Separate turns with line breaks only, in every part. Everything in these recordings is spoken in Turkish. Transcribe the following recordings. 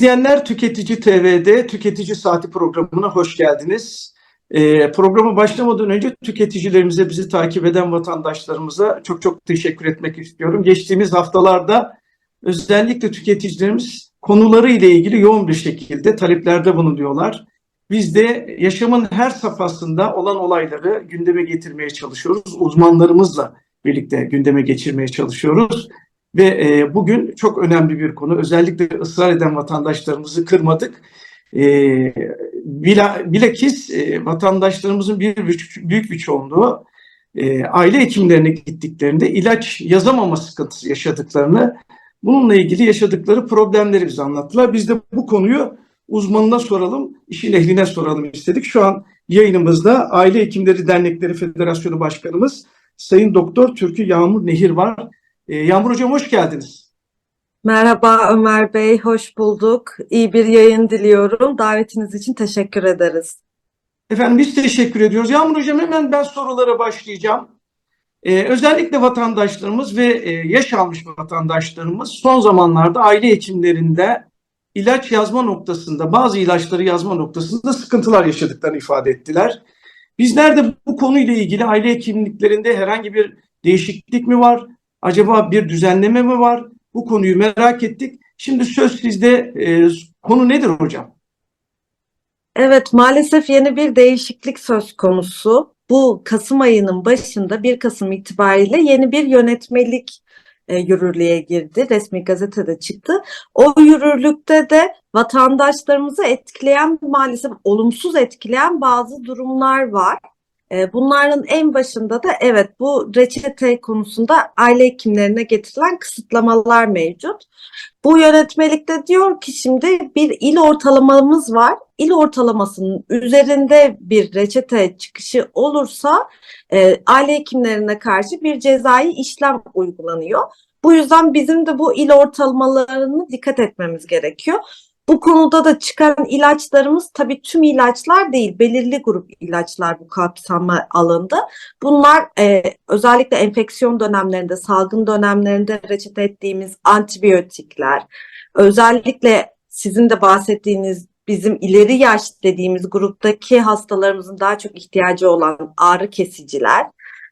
izleyenler Tüketici TV'de Tüketici Saati programına hoş geldiniz. Ee, programa başlamadan önce tüketicilerimize, bizi takip eden vatandaşlarımıza çok çok teşekkür etmek istiyorum. Geçtiğimiz haftalarda özellikle tüketicilerimiz konuları ile ilgili yoğun bir şekilde taleplerde bulunuyorlar. Biz de yaşamın her safhasında olan olayları gündeme getirmeye çalışıyoruz. Uzmanlarımızla birlikte gündeme geçirmeye çalışıyoruz. Ve e, bugün çok önemli bir konu. Özellikle ısrar eden vatandaşlarımızı kırmadık. E, bila, bilakis e, vatandaşlarımızın bir büyük, bir çoğunluğu e, aile hekimlerine gittiklerinde ilaç yazamama sıkıntısı yaşadıklarını, bununla ilgili yaşadıkları problemleri bize anlattılar. Biz de bu konuyu uzmanına soralım, işin ehline soralım istedik. Şu an yayınımızda Aile Hekimleri Dernekleri Federasyonu Başkanımız Sayın Doktor Türkü Yağmur Nehir var. Ee, Yağmur Hocam hoş geldiniz.
Merhaba Ömer Bey, hoş bulduk. İyi bir yayın diliyorum. Davetiniz için teşekkür ederiz.
Efendim biz teşekkür ediyoruz. Yağmur Hocam hemen ben sorulara başlayacağım. Ee, özellikle vatandaşlarımız ve e, yaş almış vatandaşlarımız son zamanlarda aile hekimlerinde ilaç yazma noktasında, bazı ilaçları yazma noktasında sıkıntılar yaşadıklarını ifade ettiler. Bizler de bu konuyla ilgili aile hekimliklerinde herhangi bir değişiklik mi var? Acaba bir düzenleme mi var? Bu konuyu merak ettik. Şimdi söz sizde. E, konu nedir hocam?
Evet, maalesef yeni bir değişiklik söz konusu. Bu Kasım ayının başında 1 Kasım itibariyle yeni bir yönetmelik e, yürürlüğe girdi. Resmi gazetede çıktı. O yürürlükte de vatandaşlarımızı etkileyen maalesef olumsuz etkileyen bazı durumlar var. E, bunların en başında da evet bu reçete konusunda aile hekimlerine getirilen kısıtlamalar mevcut. Bu yönetmelikte diyor ki şimdi bir il ortalamamız var. İl ortalamasının üzerinde bir reçete çıkışı olursa e, aile hekimlerine karşı bir cezai işlem uygulanıyor. Bu yüzden bizim de bu il ortalamalarını dikkat etmemiz gerekiyor. Bu konuda da çıkan ilaçlarımız tabii tüm ilaçlar değil, belirli grup ilaçlar bu kapsama alındı. Bunlar e, özellikle enfeksiyon dönemlerinde, salgın dönemlerinde reçete ettiğimiz antibiyotikler, özellikle sizin de bahsettiğiniz bizim ileri yaş dediğimiz gruptaki hastalarımızın daha çok ihtiyacı olan ağrı kesiciler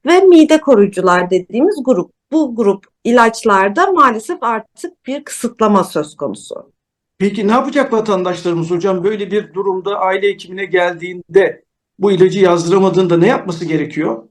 ve mide koruyucular dediğimiz grup. Bu grup ilaçlarda maalesef artık bir kısıtlama söz konusu.
Peki ne yapacak vatandaşlarımız hocam böyle bir durumda aile hekimine geldiğinde bu ilacı yazdıramadığında ne yapması gerekiyor?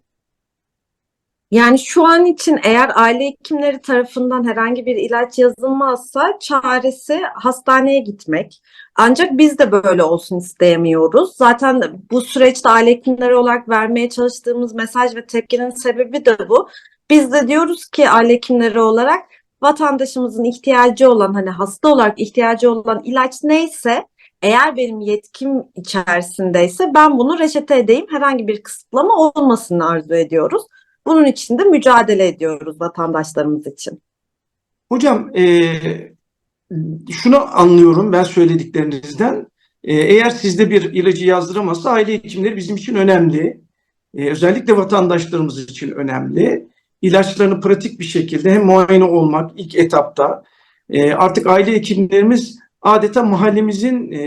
Yani şu an için eğer aile hekimleri tarafından herhangi bir ilaç yazılmazsa çaresi hastaneye gitmek. Ancak biz de böyle olsun isteyemiyoruz. Zaten bu süreçte aile hekimleri olarak vermeye çalıştığımız mesaj ve tepkinin sebebi de bu. Biz de diyoruz ki aile hekimleri olarak vatandaşımızın ihtiyacı olan hani hasta olarak ihtiyacı olan ilaç neyse eğer benim yetkim içerisindeyse ben bunu reçete edeyim. Herhangi bir kısıtlama olmasını arzu ediyoruz. Bunun için de mücadele ediyoruz vatandaşlarımız için.
Hocam e, şunu anlıyorum ben söylediklerinizden. E, eğer sizde bir ilacı yazdıramazsa aile hekimleri bizim için önemli. E, özellikle vatandaşlarımız için önemli. İlaçlarını pratik bir şekilde hem muayene olmak ilk etapta e, artık aile hekimlerimiz adeta mahallemizin e,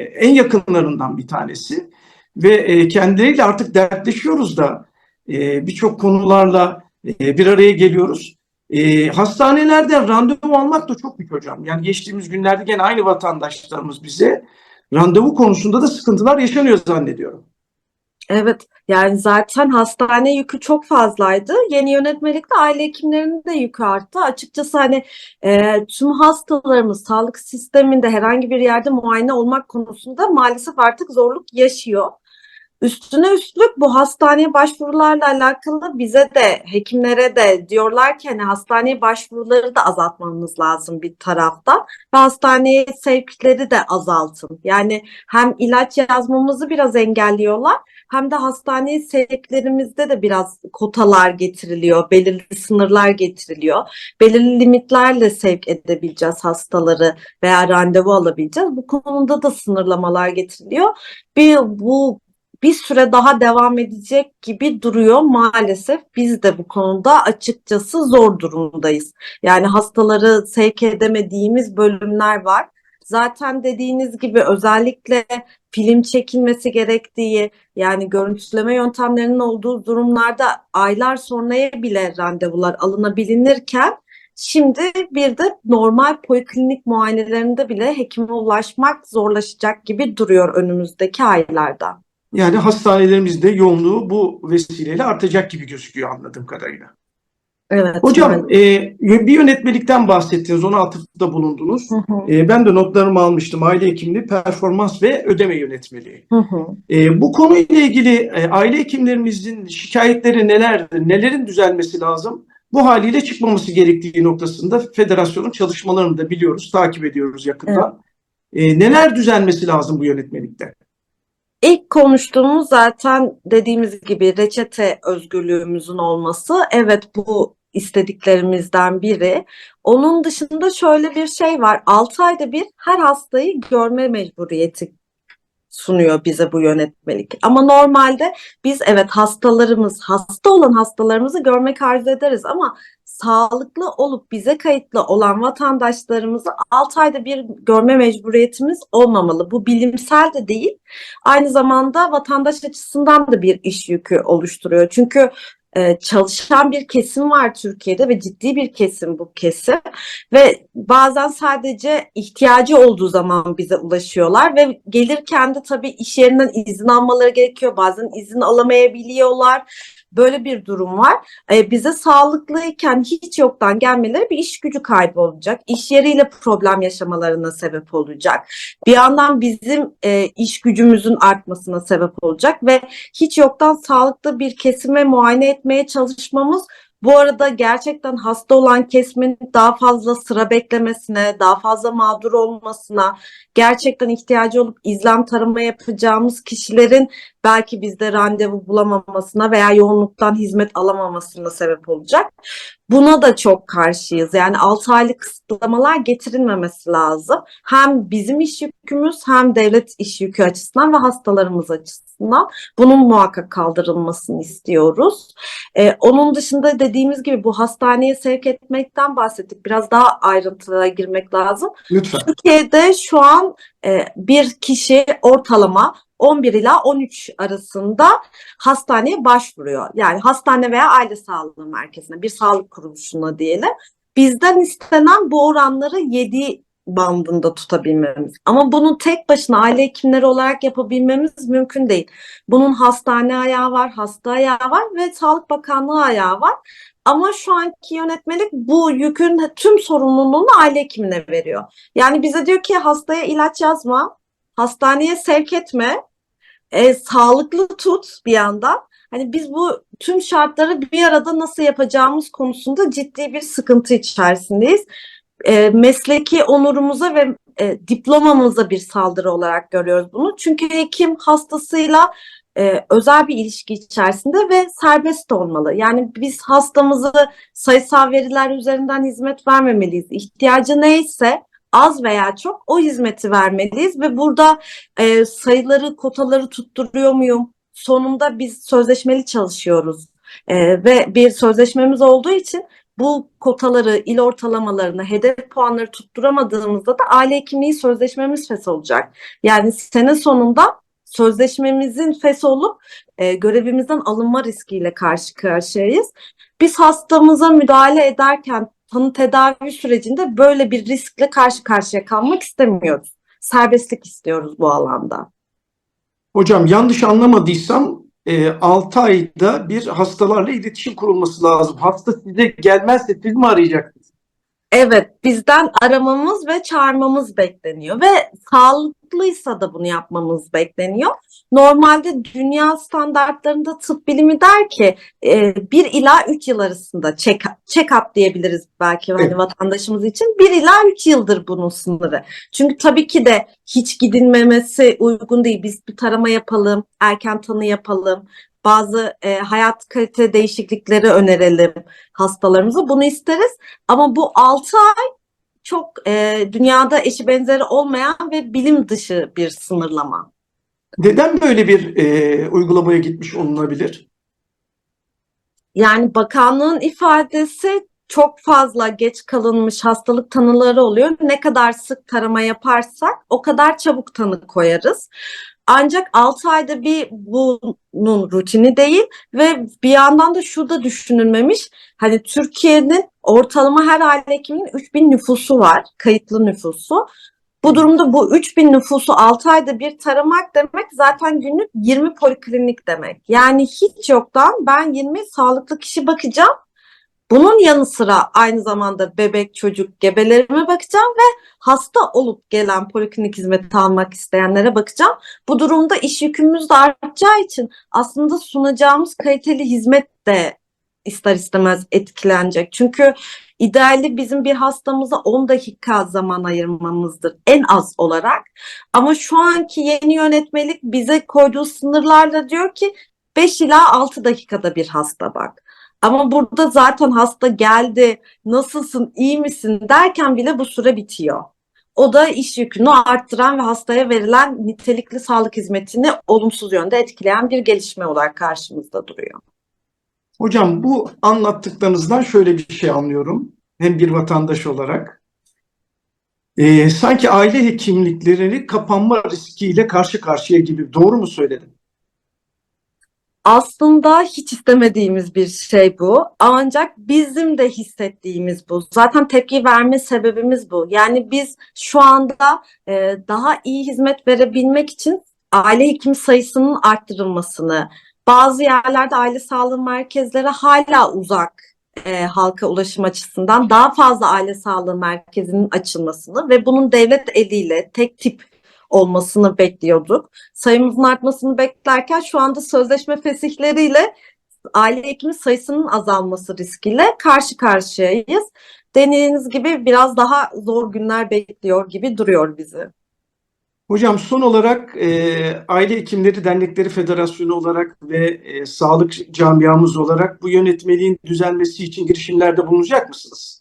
en yakınlarından bir tanesi ve e, kendileriyle artık dertleşiyoruz da e, birçok konularla e, bir araya geliyoruz. E, hastanelerden randevu almak da çok büyük hocam. Yani geçtiğimiz günlerde gene aynı vatandaşlarımız bize randevu konusunda da sıkıntılar yaşanıyor zannediyorum.
Evet, yani zaten hastane yükü çok fazlaydı. Yeni yönetmelikte aile hekimlerinin de yükü arttı. Açıkçası hani e, tüm hastalarımız sağlık sisteminde herhangi bir yerde muayene olmak konusunda maalesef artık zorluk yaşıyor. Üstüne üstlük bu hastaneye başvurularla alakalı bize de hekimlere de diyorlar ki hani hastaneye başvuruları da azaltmamız lazım bir taraftan ve hastaneye sevkleri de azaltın. Yani hem ilaç yazmamızı biraz engelliyorlar hem de hastaneye sevklerimizde de biraz kotalar getiriliyor, belirli sınırlar getiriliyor. Belirli limitlerle sevk edebileceğiz hastaları veya randevu alabileceğiz. Bu konuda da sınırlamalar getiriliyor. Bir bu bir süre daha devam edecek gibi duruyor maalesef. Biz de bu konuda açıkçası zor durumdayız. Yani hastaları sevk edemediğimiz bölümler var. zaten dediğiniz gibi özellikle film çekilmesi gerektiği yani görüntüleme yöntemlerinin olduğu durumlarda aylar sonraya bile randevular alınabilinirken şimdi bir de normal poliklinik muayenelerinde bile hekime ulaşmak zorlaşacak gibi duruyor önümüzdeki aylarda.
Yani hastanelerimizde yoğunluğu bu vesileyle artacak gibi gözüküyor anladığım kadarıyla.
Evet.
Hocam
maalesef.
e, bir yönetmelikten bahsettiniz, ona atıfta bulundunuz.
Hı hı,
E, ben de notlarımı almıştım. Aile hekimliği, performans ve ödeme yönetmeliği.
hı hı.
E, bu konuyla ilgili e, aile hekimlerimizin şikayetleri nelerdir? Nelerin düzelmesi lazım? Bu haliyle çıkmaması gerektiği noktasında federasyonun çalışmalarını da biliyoruz, takip ediyoruz yakından. E, neler düzelmesi lazım bu yönetmelikte?
İlk konuştuğumuz zaten dediğimiz gibi reçete özgürlüğümüzün olması. Evet bu istediklerimizden biri. Onun dışında şöyle bir şey var. 6 ayda bir her hastayı görme mecburiyeti sunuyor bize bu yönetmelik. Ama normalde biz evet hastalarımız, hasta olan hastalarımızı görmek arzu ederiz ama sağlıklı olup bize kayıtlı olan vatandaşlarımızı 6 ayda bir görme mecburiyetimiz olmamalı. Bu bilimsel de değil. Aynı zamanda vatandaş açısından da bir iş yükü oluşturuyor. Çünkü e, çalışan bir kesim var Türkiye'de ve ciddi bir kesim bu kesim ve bazen sadece ihtiyacı olduğu zaman bize ulaşıyorlar ve gelirken de tabii iş yerinden izin almaları gerekiyor. Bazen izin alamayabiliyorlar. Böyle bir durum var. E, bize sağlıklıyken hiç yoktan gelmeleri bir iş gücü kaybı olacak. İş yeriyle problem yaşamalarına sebep olacak. Bir yandan bizim e, iş gücümüzün artmasına sebep olacak ve hiç yoktan sağlıklı bir kesime muayene etmeye çalışmamız bu arada gerçekten hasta olan kesimin daha fazla sıra beklemesine, daha fazla mağdur olmasına, gerçekten ihtiyacı olup izlem tarama yapacağımız kişilerin belki bizde randevu bulamamasına veya yoğunluktan hizmet alamamasına sebep olacak. Buna da çok karşıyız. Yani 6 aylık kısıtlamalar getirilmemesi lazım. Hem bizim iş yükümüz hem devlet iş yükü açısından ve hastalarımız açısından bunun muhakkak kaldırılmasını istiyoruz. Ee, onun dışında dediğimiz gibi bu hastaneye sevk etmekten bahsettik. Biraz daha ayrıntılara girmek lazım.
Lütfen.
Türkiye'de şu an e, bir kişi ortalama 11 ila 13 arasında hastaneye başvuruyor. Yani hastane veya aile sağlığı merkezine, bir sağlık kuruluşuna diyelim. Bizden istenen bu oranları 7 bandında tutabilmemiz. Ama bunu tek başına aile hekimleri olarak yapabilmemiz mümkün değil. Bunun hastane ayağı var, hasta ayağı var ve Sağlık Bakanlığı ayağı var. Ama şu anki yönetmelik bu yükün tüm sorumluluğunu aile hekimine veriyor. Yani bize diyor ki hastaya ilaç yazma, hastaneye sevk etme, e, sağlıklı tut bir yandan. Hani biz bu tüm şartları bir arada nasıl yapacağımız konusunda ciddi bir sıkıntı içerisindeyiz. E, mesleki onurumuza ve e, diplomamıza bir saldırı olarak görüyoruz bunu. Çünkü hekim hastasıyla e, özel bir ilişki içerisinde ve serbest olmalı. Yani biz hastamızı sayısal veriler üzerinden hizmet vermemeliyiz. İhtiyacı neyse az veya çok o hizmeti vermeliyiz ve burada e, sayıları, kotaları tutturuyor muyum? Sonunda biz sözleşmeli çalışıyoruz E, ve bir sözleşmemiz olduğu için bu kotaları, il ortalamalarını, hedef puanları tutturamadığımızda da aile hekimliği sözleşmemiz fesholacak. Yani sene sonunda sözleşmemizin fesholup e, görevimizden alınma riskiyle karşı karşıyayız. Biz hastamıza müdahale ederken tanı tedavi sürecinde böyle bir riskle karşı karşıya kalmak istemiyoruz. Serbestlik istiyoruz bu alanda.
Hocam yanlış anlamadıysam e, 6 ayda bir hastalarla iletişim kurulması lazım. Hasta size gelmezse siz mi arayacaksınız?
Evet, bizden aramamız ve çağırmamız bekleniyor ve sağlıklıysa da bunu yapmamız bekleniyor. Normalde dünya standartlarında tıp bilimi der ki e, 1 ila 3 yıl arasında check, check-up diyebiliriz belki hani
Evet.
vatandaşımız için. 1 ila 3 yıldır bunun sınırı. Çünkü tabii ki de hiç gidilmemesi uygun değil. Biz bir tarama yapalım, erken tanı yapalım. Bazı e, hayat kalite değişiklikleri önerelim hastalarımıza. Bunu isteriz. Ama bu 6 ay çok e, dünyada eşi benzeri olmayan ve bilim dışı bir sınırlama.
Neden böyle bir e, uygulamaya gitmiş olunabilir?
Yani bakanlığın ifadesi çok fazla geç kalınmış hastalık tanıları oluyor. Ne kadar sık tarama yaparsak o kadar çabuk tanı koyarız. Ancak 6 ayda bir bunun rutini değil ve bir yandan da şu da düşünülmemiş. Hani Türkiye'nin ortalama her aile hekiminin 3000 nüfusu var, kayıtlı nüfusu. Bu durumda bu 3000 nüfusu 6 ayda bir taramak demek zaten günlük 20 poliklinik demek. Yani hiç yoktan ben 20 sağlıklı kişi bakacağım. Bunun yanı sıra aynı zamanda bebek, çocuk, gebelerime bakacağım ve hasta olup gelen poliklinik hizmeti almak isteyenlere bakacağım. Bu durumda iş yükümüz de artacağı için aslında sunacağımız kaliteli hizmet de ister istemez etkilenecek. Çünkü ideali bizim bir hastamıza 10 dakika zaman ayırmamızdır en az olarak. Ama şu anki yeni yönetmelik bize koyduğu sınırlarla diyor ki 5 ila 6 dakikada bir hasta bak. Ama burada zaten hasta geldi, nasılsın, iyi misin derken bile bu süre bitiyor. O da iş yükünü arttıran ve hastaya verilen nitelikli sağlık hizmetini olumsuz yönde etkileyen bir gelişme olarak karşımızda duruyor.
Hocam bu anlattıklarınızdan şöyle bir şey anlıyorum. Hem bir vatandaş olarak. Ee, sanki aile hekimlikleri kapanma riskiyle karşı karşıya gibi. Doğru mu söyledim?
Aslında hiç istemediğimiz bir şey bu. Ancak bizim de hissettiğimiz bu. Zaten tepki verme sebebimiz bu. Yani biz şu anda e, daha iyi hizmet verebilmek için aile hekim sayısının arttırılmasını, bazı yerlerde aile sağlığı merkezleri hala uzak e, halka ulaşım açısından daha fazla aile sağlığı merkezinin açılmasını ve bunun devlet eliyle tek tip olmasını bekliyorduk. Sayımızın artmasını beklerken şu anda sözleşme fesihleriyle aile hekimi sayısının azalması riskiyle karşı karşıyayız. Dediğiniz gibi biraz daha zor günler bekliyor gibi duruyor bizi.
Hocam son olarak e, Aile Hekimleri Dernekleri Federasyonu olarak ve e, sağlık camiamız olarak bu yönetmeliğin düzelmesi için girişimlerde bulunacak mısınız?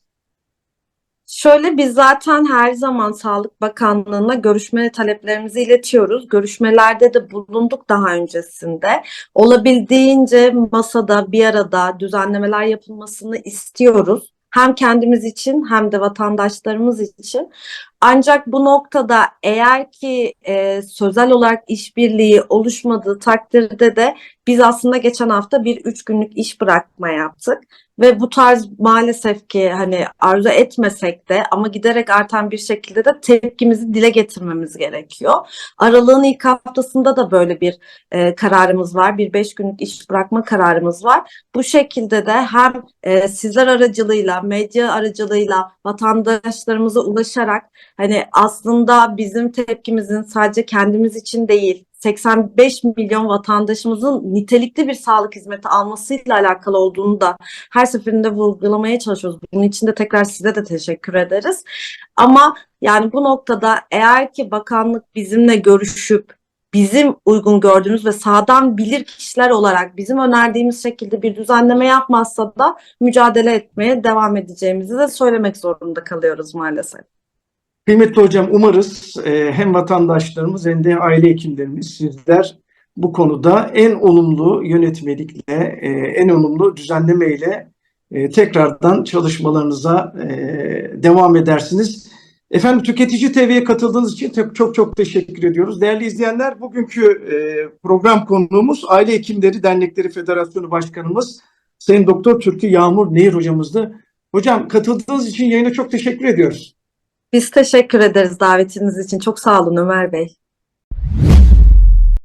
Şöyle biz zaten her zaman Sağlık Bakanlığı'na görüşme taleplerimizi iletiyoruz. Görüşmelerde de bulunduk daha öncesinde. Olabildiğince masada bir arada düzenlemeler yapılmasını istiyoruz. Hem kendimiz için hem de vatandaşlarımız için. Ancak bu noktada eğer ki e, sözel olarak işbirliği oluşmadığı takdirde de biz aslında geçen hafta bir üç günlük iş bırakma yaptık. Ve bu tarz maalesef ki hani arzu etmesek de ama giderek artan bir şekilde de tepkimizi dile getirmemiz gerekiyor. Aralığın ilk haftasında da böyle bir e, kararımız var. Bir beş günlük iş bırakma kararımız var. Bu şekilde de hem e, sizler aracılığıyla, medya aracılığıyla vatandaşlarımıza ulaşarak hani aslında bizim tepkimizin sadece kendimiz için değil, 85 milyon vatandaşımızın nitelikli bir sağlık hizmeti almasıyla alakalı olduğunu da her seferinde vurgulamaya çalışıyoruz. Bunun için de tekrar size de teşekkür ederiz. Ama yani bu noktada eğer ki bakanlık bizimle görüşüp bizim uygun gördüğümüz ve sağdan bilir kişiler olarak bizim önerdiğimiz şekilde bir düzenleme yapmazsa da mücadele etmeye devam edeceğimizi de söylemek zorunda kalıyoruz maalesef.
Kıymetli hocam umarız e, hem vatandaşlarımız hem de aile hekimlerimiz sizler bu konuda en olumlu yönetmelikle, e, en olumlu düzenlemeyle e, tekrardan çalışmalarınıza e, devam edersiniz. Efendim Tüketici TV'ye katıldığınız için çok çok, çok teşekkür ediyoruz. Değerli izleyenler bugünkü e, program konuğumuz Aile Hekimleri Dernekleri Federasyonu Başkanımız Sayın Doktor Türkü Yağmur Nehir hocamızdı. Hocam katıldığınız için yayına çok teşekkür ediyoruz.
Biz teşekkür ederiz davetiniz için. Çok sağ olun Ömer Bey.